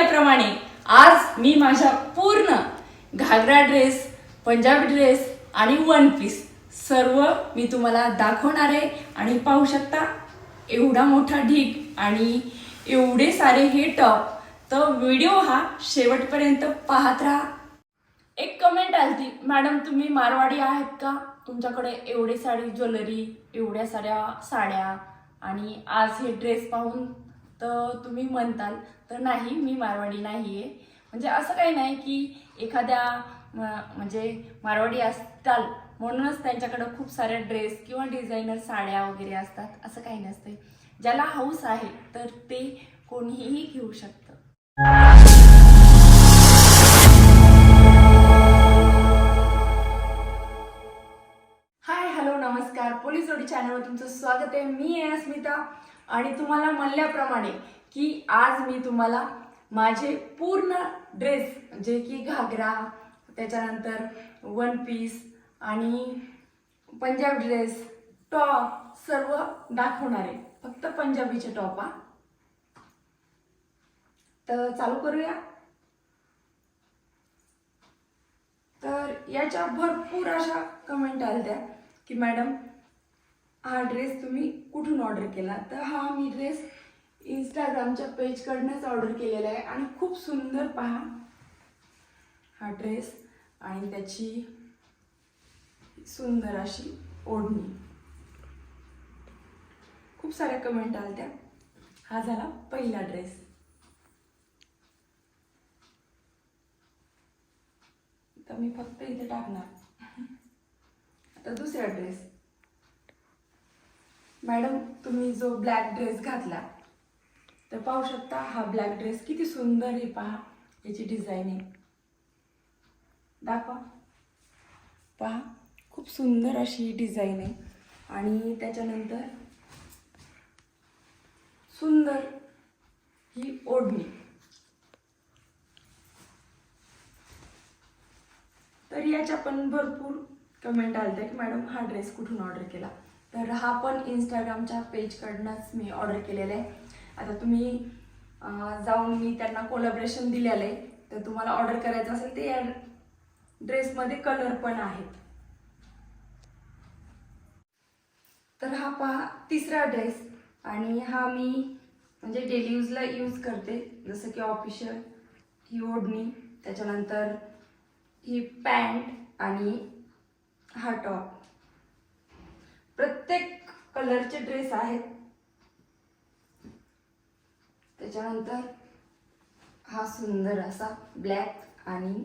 म्हणल्याप्रमाणे आज मी माझ्या पूर्ण घागरा ड्रेस पंजाबी ड्रेस आणि वन पीस सर्व मी तुम्हाला दाखवणार आहे. आणि पाहू शकता एवढा मोठा ढीग आणि एवढे सारे हे टॉप तर व्हिडिओ हा शेवटपर्यंत पाहत राहा. एक कमेंट आलती मॅडम तुम्ही मारवाडी आहेत का? तुमच्याकडे एवढे साडी ज्वेलरी एवढ्या साऱ्या साड्या आणि आज हे ड्रेस पाहून तर तुम्ही म्हणताल तर नाही मी मारवाडी नाही आहे म्हणजे असं काही नाही की एखाद्या म्हणजे मारवाडी असताल म्हणूनच त्यांच्याकडं खूप साऱ्या ड्रेस किंवा डिझायनर साड्या वगैरे असतात असं काही नसते ज्याला हाऊस आहे तर ते कोणीही घेऊ शकतं. हाय हॅलो नमस्कार. पोलीस जोडी चॅनलवर तुमचं स्वागत आहे. मी आहे अस्मिता. आणि तुम्हाला म्हणल्याप्रमाणे की आज मी तुम्हाला माझे पूर्ण ड्रेस जे की घागरा त्याच्यानंतर वन पीस आणि पंजाब ड्रेस टॉप सर्व दाखवणार आहे. फक्त पंजाबीचे टॉप हा. तर चालू करूया. तर याच्या भरपूर अशा कमेंट आल्या की मॅडम हा ड्रेस तुम्ही कुठून ऑर्डर केला? तर हा मी ड्रेस इंस्टाग्रामच्या पेजकडनंच ऑर्डर केलेला आहे. आणि खूप सुंदर पहा. हा ड्रेस आणि त्याची सुंदर अशी ओढणी. खूप साऱ्या कमेंट आल्या हा झाला पहिला ड्रेस तर मी फक्त इथे टाकणार. आता दुसरा ड्रेस मॅडम तुम्ही जो ब्लॅक ड्रेस घातला तर पाहू शकता हा ब्लॅक ड्रेस किती सुंदर आहे पहा याची डिझाईन आहे दाखवा. पहा खूप सुंदर अशी ही डिझाईन आहे आणि त्याच्यानंतर सुंदर ही ओढणी. तर याच्या पण भरपूर कमेंट आल्या की मॅडम हा ड्रेस कुठून ऑर्डर केला? तर हा पण इंस्टाग्रामच्या पेजकडनंच मी ऑर्डर केलेला आहे. आता तुम्ही जाऊन मी त्यांना कोलॅबरेशन दिलेलं आहे. तर तुम्हाला ऑर्डर करायचं असेल ते या ड्रेसमध्ये कलर पण आहेत तर हा पहा तिसरा ड्रेस आणि हा मी म्हणजे डेली यूजला यूज करते. जसं की ऑफिशियल ही ओढणी त्याच्यानंतर ही पॅन्ट आणि हा टॉप प्रत्येक कलरचे ड्रेस आहेत. त्याच्यानंतर हा सुंदर असा ब्लॅक आणि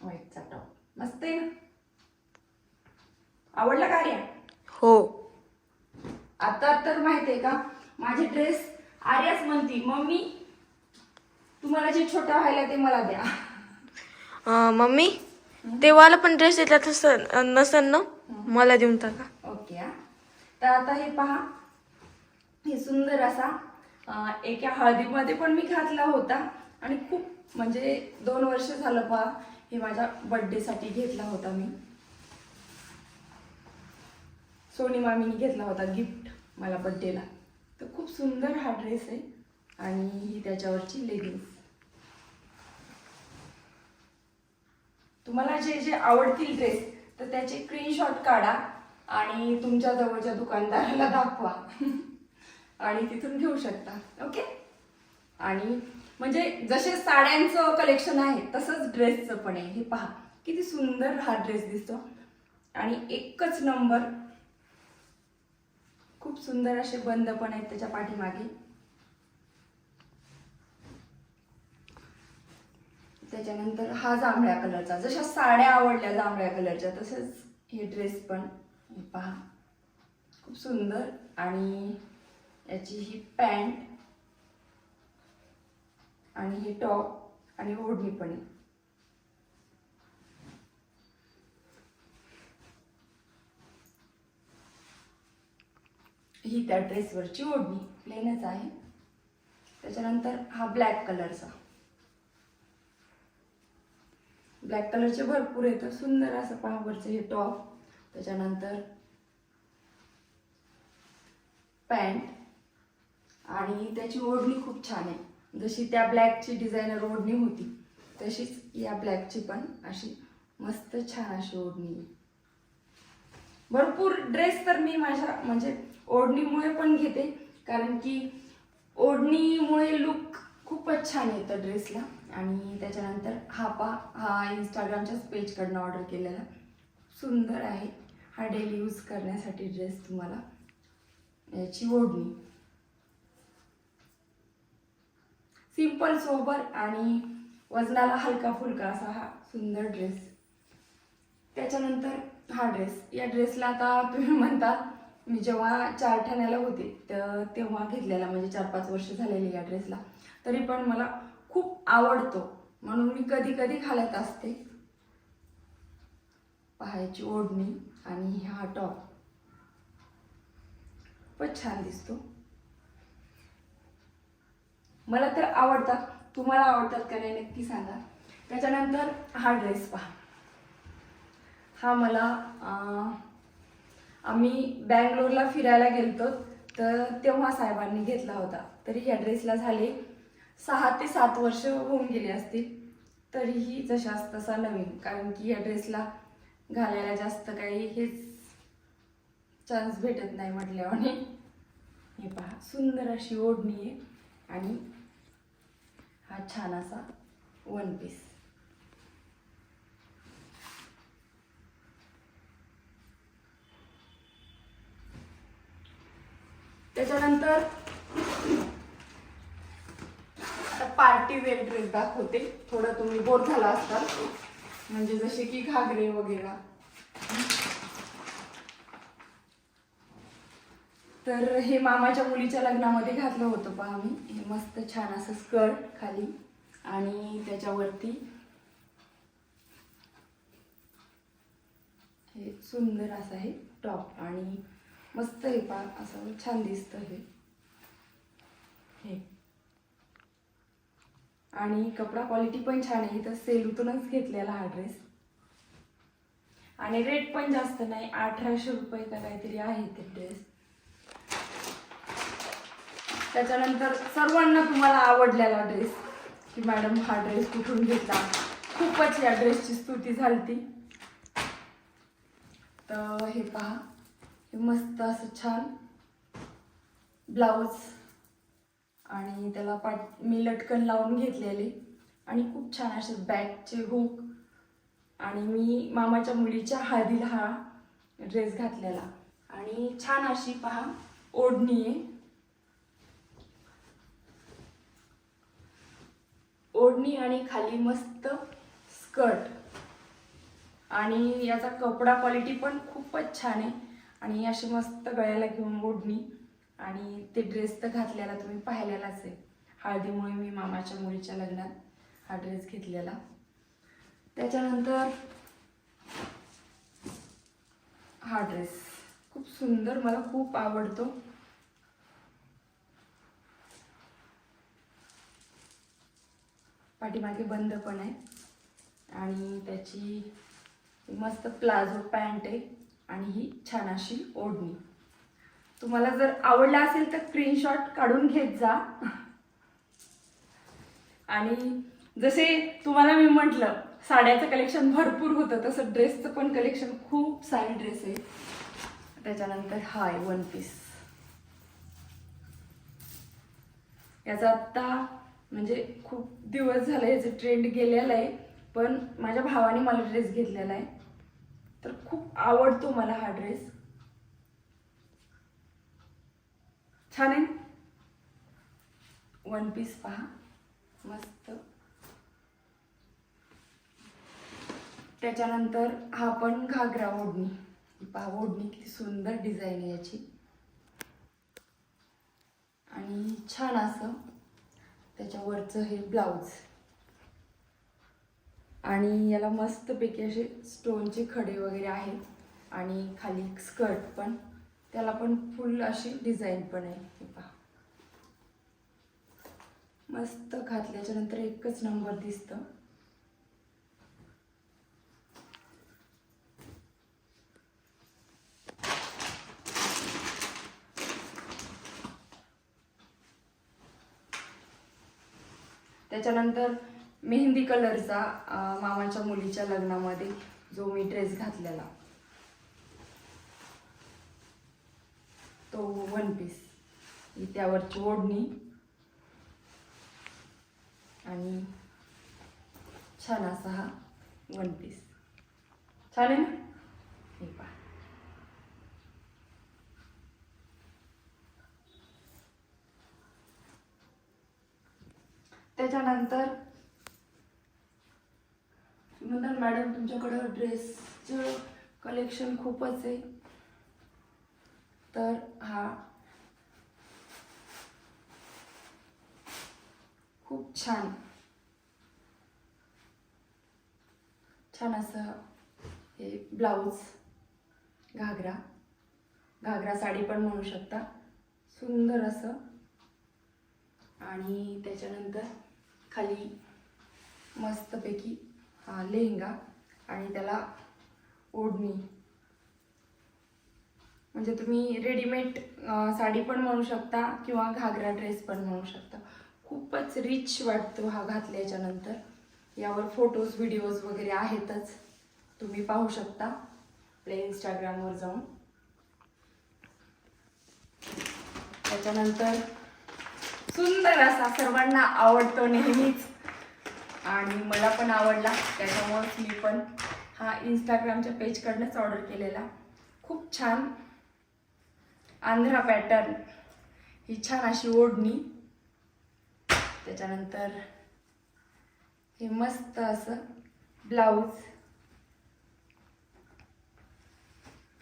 व्हाईटचा टॉप. मस्त आहे ना? आवडला का आर्या? हो. आता तर माहिती आहे का माझे ड्रेस आर्याच म्हणती मम्मी तुम्हाला जे छोटा व्हायला ते मला द्या. मम्मी ते वाला पण ड्रेस येतला तसं नसन ना? मला देऊन टाका. ओके हा. तर आता हे पहा. हे सुंदर असा अं, एका हळदीमध्ये पण मी घातला होता. आणि खूप म्हणजे दोन वर्ष झालं पहा हे माझ्या बर्थडेसाठी घेतला होता मी. सोनी मामीने घेतला होता गिफ्ट मला बड्डेला तर खूप सुंदर हा ड्रेस आहे. आणि ही त्याच्यावरची लेगिन्स तुम्हाला जे जे आवडतील ड्रेस तर त्याचे स्क्रीनशॉट काढा आणि तुमच्या जवळच्या दुकानदाराला दाखवा. आणि तिथून घेऊ शकता. ओके आणि म्हणजे जसे साड्यांचं कलेक्शन आहे तसंच ड्रेसचं पण आहे. हे पहा किती सुंदर हा ड्रेस दिसतो. आणि एकच नंबर खूप सुंदर असे बंद पण आहेत त्याच्या पाठीमागे. त्याच्यानंतर हा जांभळ्या कलरचा जशा साड्या आवडल्या जांभळ्या कलरच्या तसेच हे ड्रेस पण. पहा खूप सुंदर. आणि याची ही पॅन्ट आणि हे टॉप आणि ओढणी पण. आहे. ही त्या ड्रेसवरची ओढणी प्लेनच आहे. त्याच्यानंतर हा ब्लॅक कलरचा ब्लॅक कलरचे भरपूर येतं सुंदर असं पहावरचं हे टॉप त्याच्यानंतर पॅन्ट आणि त्याची ओढणी खूप छान आहे. जशी त्या ब्लॅकची डिझायनर ओढणी होती तशीच या ब्लॅकची पण अशी मस्त छान अशी ओढणी आहे. भरपूर ड्रेस तर मी माझ्या म्हणजे ओढणीमुळे पण घेते. कारण की ओढणीमुळे लुक खूपच छान येतं ड्रेसला आणि त्याच्यानंतर हा पा हा इंस्टाग्रामच्याच पेजकडनं ऑर्डर केलेला. सुंदर आहे. हा डेली यूज करण्यासाठी ड्रेस तुम्हाला याची ओढणी. सिंपल सोबर आणि वजनाला हलका फुलका असा हा सुंदर ड्रेस त्याच्यानंतर हा ड्रेस या ड्रेसला आता तुम्ही म्हणता मी जेव्हा चार ठाण्याला होते तर तेव्हा घेतलेला. म्हणजे चार पाच वर्ष झालेली या ड्रेसला तरी पण मला खूप आवडतो. म्हणून मी कधी कधी घालत असते. पाहायची ओढणी आणि हा टॉप पण छान दिसतो. मला तर आवडतात. तुम्हाला आवडतात का नाही नक्की सांगा. त्याच्यानंतर हा ड्रेस पहा. हा मला आम्ही बँगलोरला फिरायला गेलतो. तर तेव्हा साहेबांनी घेतला होता. तरी ह्या ड्रेसला झाले सहा ते सात वर्ष होऊन गेली असतील तरीही जशास तसा नवीन. कारण की या ड्रेसला घालायला जास्त काही हेच चान्स भेटत नाही म्हटल्याने हे पहा सुंदर अशी ओढणी आहे आणि हा छान असा वन पीस त्याच्यानंतर पार्टी वेअर ड्रेस दाखवते. थोडं तुम्ही बोर झाला असताल म्हणजे जसे की घागरे वगैरे. तर हे मामाच्या मुलीच्या लग्नामध्ये घातलं होतं पहा आम्ही. हे मस्त छान असं स्कर्ट खाली आणि त्याच्यावरती हे सुंदर असं आहे टॉप आणि मस्त हे पहा असं छान दिसतं हे. हे. आणि कपडा क्वालिटी पण छान आहे. इथं सेलूतूनच घेतलेला हा ड्रेस आणि रेट पण जास्त नाही. अठराशे रुपये का काहीतरी आहे ते ड्रेस त्याच्यानंतर सर्वांना तुम्हाला आवडलेला ड्रेस की मॅडम हा ड्रेस कुठून घेतला? खूपच या ड्रेसची स्तुती झाली तर हे पहा. हे मस्त असं छान. ब्लाऊज. आणि त्याला पाट मी लटकन लावून घेतलेली. आणि खूप छान असे बॅगचे हुक आणि मी मामाच्या मुलीच्या हळदीला हा ड्रेस घातलेला. आणि छान अशी पहा ओढणी आहे. ओढणी आणि खाली मस्त स्कर्ट आणि याचा कपडा क्वालिटी पण खूपच छान आहे. आणि अशी मस्त गळ्याला घेऊन ओढणी. आणि ते ड्रेस तर घातलेला तुम्ही पाहिलेलाच आहे. हळदीमुळे मी मामाच्या मुलीच्या लग्नात हा ड्रेस घेतलेला. त्याच्यानंतर हा ड्रेस खूप सुंदर मला खूप आवडतो. पाठीमागे बंद पण आहे. आणि त्याची मस्त प्लाझो पॅन्ट आहे. आणि ही छान अशी ओढणी. तुम्हाला जर आवडला असेल तर स्क्रीनशॉट काढून घेत जा. आणि जसे तुम्हाला मी म्हटलं साड्याचं कलेक्शन भरपूर होतं तसं ड्रेसचं पण कलेक्शन खूप सारे ड्रेस आहे त्याच्यानंतर हाय वन पीस याचा आत्ता म्हणजे खूप दिवस झाले याचं ट्रेंड गेलेला आहे पण माझ्या भावाने मला ड्रेस घेतलेला आहे. तर खूप आवडतो मला हा ड्रेस छान आहे. वन पीस पहा. मस्त. त्याच्यानंतर हा पण घागरा ओढणी. पहा ओढणी किती सुंदर डिझाईन आहे याची. आणि छान असं त्याच्यावरचं हे ब्लाऊज आणि याला मस्तपैकी असे स्टोनचे खडे वगैरे आहेत. आणि खाली स्कर्ट पण. त्याला पण फुल अशी डिझाईन पण आहे. हे पहा. मस्त घातल्याच्या नंतर एकच नंबर दिसतं. त्याच्यानंतर मेहंदी कलरचा मामाच्या मुलीच्या लग्नामध्ये जो मी ड्रेस घातलेला. तो वन पीस त्यावरची ओढणी. आणि छान असा हा वन पीस छान आहे ना? हे पहा. त्याच्यानंतर नंदन मॅडम तुमच्याकडं ड्रेसचं कलेक्शन खूपच आहे. तर हा. खूप छान. छान असं हे ब्लाऊज घागरा. घागरा साडी पण म्हणू शकता. सुंदर असं. आणि त्याच्यानंतर खाली मस्तपैकी लेहंगा. आणि त्याला ओढणी. म्हणजे तुम्ही रेडीमेड साडी पण म्हणू शकता किंवा घागरा ड्रेस पण म्हणू शकता. खूपच रिच वाटतो हा घातल्याच्या नंतर. यावर फोटोज व्हिडिओज वगैरे आहेतच. तुम्ही पाहू शकता. आपल्या इंस्टाग्रामवर जाऊन. त्याच्यानंतर सुंदर असा सर्वांना आवडतो नेहमीच. आणि मला पण आवडला. त्याच्यामुळेच मी पण हा इंस्टाग्रामच्या पेजकडनंच ऑर्डर केलेला. खूप छान. आंध्रा पॅटर्न ही छान अशी ओढणी. त्याच्यानंतर हे मस्त असं ब्लाऊज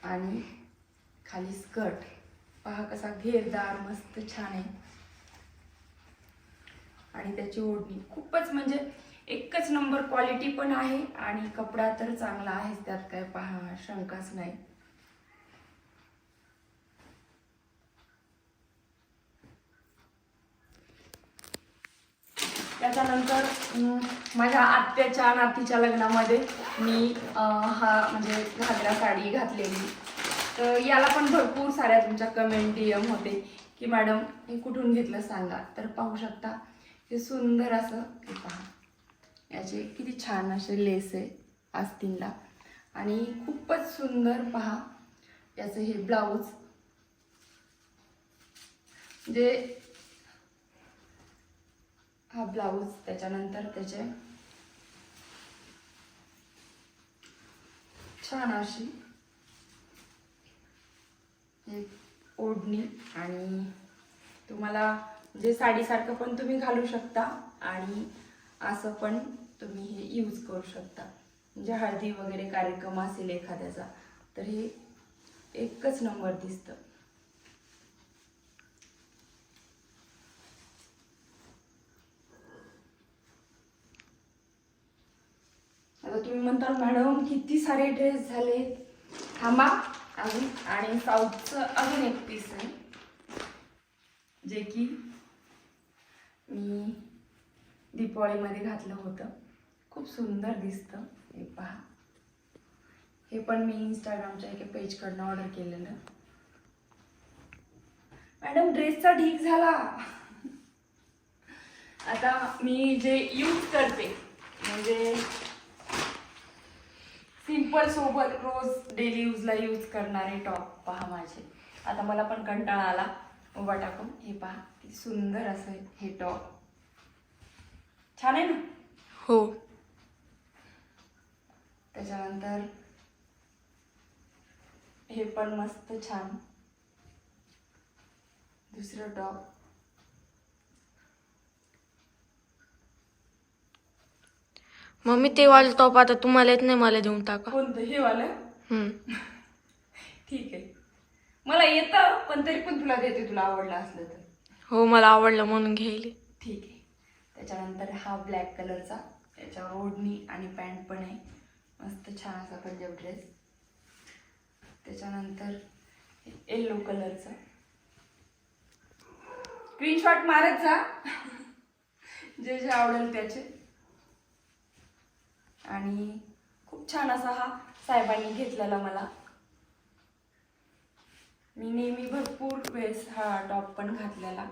आणि खाली स्कर्ट पहा कसा घेरदार मस्त छान आहे. आणि त्याची ओढणी खूपच म्हणजे एकच नंबर क्वालिटी पण आहे आणि कपडा तर चांगला आहेच त्यात काय पहा शंकाच नाही. त्याच्यानंतर माझ्या आत्याच्या नातीच्या लग्नामध्ये मी हा म्हणजे घागरा साडी घातलेली. तर याला पण भरपूर साऱ्या तुमच्या कमेंट डी होते की मॅडम हे कुठून घेतलं सांगा? तर पाहू शकता हे सुंदर असं हे पहा. याचे किती छान असे लेस आहे आस्तीनला. आणि खूपच सुंदर पहा याचं हे ब्लाऊज म्हणजे हा ब्लाऊज त्याच्यानंतर त्याचे छान अशी एक ओढणी आणि तुम्हाला जे साडीसारखं पण तुम्ही घालू शकता आणि असं पण तुम्ही हे यूज करू शकता. म्हणजे हळदी वगैरे कार्यक्रम असेल एखाद्याचा तर हे एकच नंबर दिसतं. आता तुम्ही म्हणता मॅडम किती सारे ड्रेस झाले थांबा. अजून आणि साऊथचं अजून एक पीस आहे जे की मी दीपावळीमध्ये घातलं होतं. खूप सुंदर दिसतं. हे पहा. हे पण मी इंस्टाग्रामच्या एका पेजकडनं ऑर्डर केलेलं. मॅडम ड्रेसचा ढीक झाला. आता मी जे यूज करते म्हणजे सिंपल सोबत रोज डेली यूजला यूज करणारे टॉप पहा माझे. आता मला पण कंटाळा आला. उभा टाकून. हे पहा किती सुंदर असं आहे हे टॉप. छान आहे ना? हो. त्याच्यानंतर हे पण मस्त छान. दुसरं टॉप. मम्मी ते वाले टॉप आता तुम्हाला येत नाही मला देऊन टाका. कोणतं? हे वालं हम्म. ठीक आहे. मला येतं पण तरी पण तुला देते तुला आवडलं असलं तर. हो मला आवडलं म्हणून घेईल ठीक आहे. त्याच्यानंतर हा ब्लॅक कलरचा त्याच्यावर ओढणी आणि पॅन्ट पण आहे. मस्त छान असा पंजाब ड्रेस त्याच्यानंतर येल्लो कलरचा स्क्रीनशॉट मारत जा. जे जे आवडेल त्याचे. आणि खूप छान असा हा साहेबांनी घेतलेला मला. मी नेहमी भरपूर वेळेस हा टॉप पण घातलेला.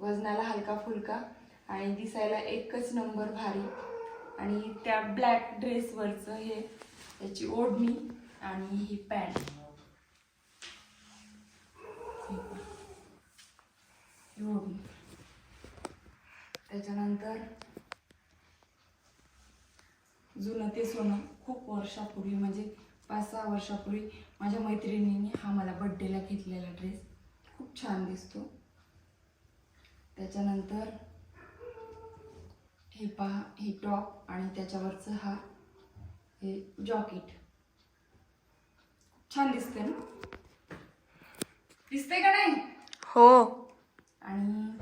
वजनाला हलका फुलका आणि दिसायला एकच नंबर भारी. आणि त्या ब्लॅक ड्रेसवरचं हे त्याची ओढणी आणि ही पॅन्ट ही ओढणी. त्याच्यानंतर जुनं ते सोनं खूप वर्षापूर्वी म्हणजे पाच सहा वर्षापूर्वी माझ्या मैत्रिणीने हा मला बड्डेला घेतलेला ड्रेस खूप छान दिसतो. त्याच्यानंतर हे पहा हे टॉप आणि त्याच्यावरचं हा हे जॉकेट छान दिसते ना? दिसते का नाही? हो. आणि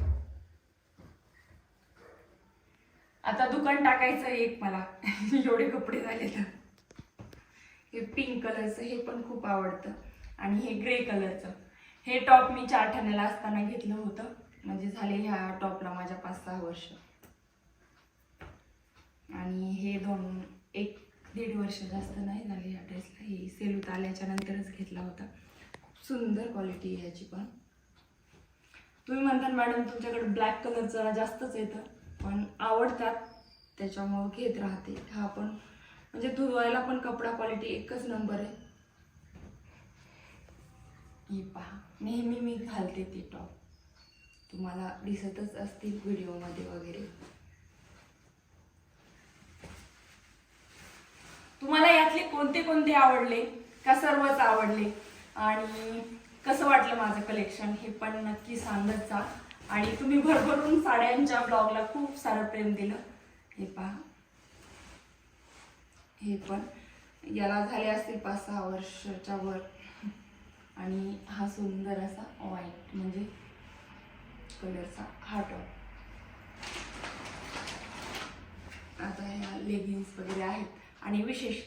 आता दुकान टाकायचं एक मला. एवढे कपडे झाले तर हे पिंक कलरचं हे पण खूप आवडतं. आणि हे ग्रे कलरचं हे टॉप मी चार ठाण्याला असताना घेतलं होतं. म्हणजे झाले ह्या टॉपला माझ्या पाच सहा वर्ष. आणि हे दोन एक दीड वर्ष जास्त नाही झाले ह्या ड्रेसला हे सेलूत आल्याच्या नंतरच घेतला होता. खूप सुंदर क्वालिटी आहे याची पण. तुम्ही म्हणता मॅडम तुमच्याकडे ब्लॅक कलर जरा जास्तच येतं. पण आवडतात त्याच्यामुळं घेत राहते. हा पण म्हणजे धुवायला पण कपडा क्वालिटी एकच नंबर आहे. ही पहा नेहमी मी घालते ती टॉप तुम्हाला दिसतच असतील व्हिडिओमध्ये वगैरे. तुम्हाला यातले कोणते कोणते आवडले? का सर्वच आवडले? आणि कसं वाटलं माझं कलेक्शन हे पण नक्की सांगत जा. आणि तुम्ही भरभरून साड्यांच्या ब्लॉगला खूप सारं प्रेम दिलं. हे पहा. हे पण. याला झाले असतील पाच सहा वर्षाच्या वर. आणि हा सुंदर असा व्हाईट म्हणजे कलरचा हा टॉप आता ह्या लेगिन्स वगैरे आहेत. आणि विशेष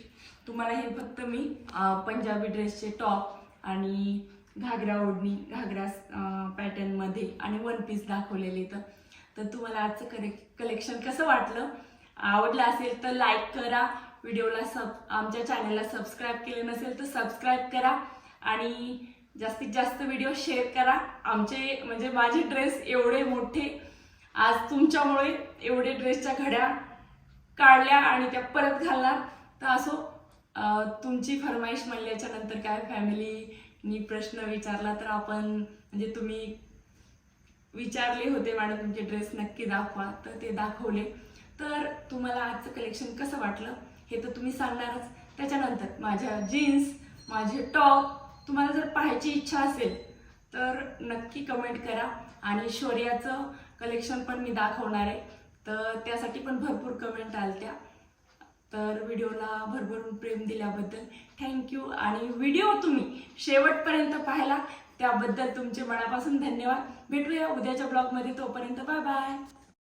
तुम्हाला हे फक्त मी पंजाबी ड्रेसचे टॉप आणि घागरा ओढणी घागरा पॅटर्नमध्ये आणि वन पीस दाखवलेले तर. तर तुम्हाला आजचं कले कलेक्शन कसं वाटलं? आवडलं असेल तर लाईक करा. व्हिडिओला सब आमच्या चॅनलला सबस्क्राईब केले नसेल तर सबस्क्राईब करा. आणि जास्तीत जास्त व्हिडिओ शेअर करा. आमचे म्हणजे माझे ड्रेस एवढे मोठे. आज तुमच्यामुळे एवढे ड्रेसच्या घड्या काढल्या आणि त्या परत घालणार. तर असो तुमची फरमाईश म्हणल्याच्या नंतर काय? मी प्रश्न विचारला तर आपण म्हणजे तुम्ही विचारले होते मॅडम तुमचे ड्रेस नक्की दाखवा तर ते दाखवले. तर तुम्हाला आजचं कलेक्शन कसं वाटलं हे तर तुम्ही सांगणारच. त्याच्यानंतर माझ्या जीन्स माझे टॉप तुम्हाला जर पाहायची इच्छा असेल तर नक्की कमेंट करा. आणि शौर्याचं कलेक्शन पण मी दाखवणार आहे. तर त्यासाठी पण भरपूर कमेंट आलत्या. तर व्हिडिओला भरभरून प्रेम दिल्याबद्दल थँक्यू आणि व्हिडिओ तुम्ही शेवटपर्यंत पाहिला त्याबद्दल तुमचे मनापासून धन्यवाद. भेटूया उद्याच्या ब्लॉगमध्ये तोपर्यंत बाय बाय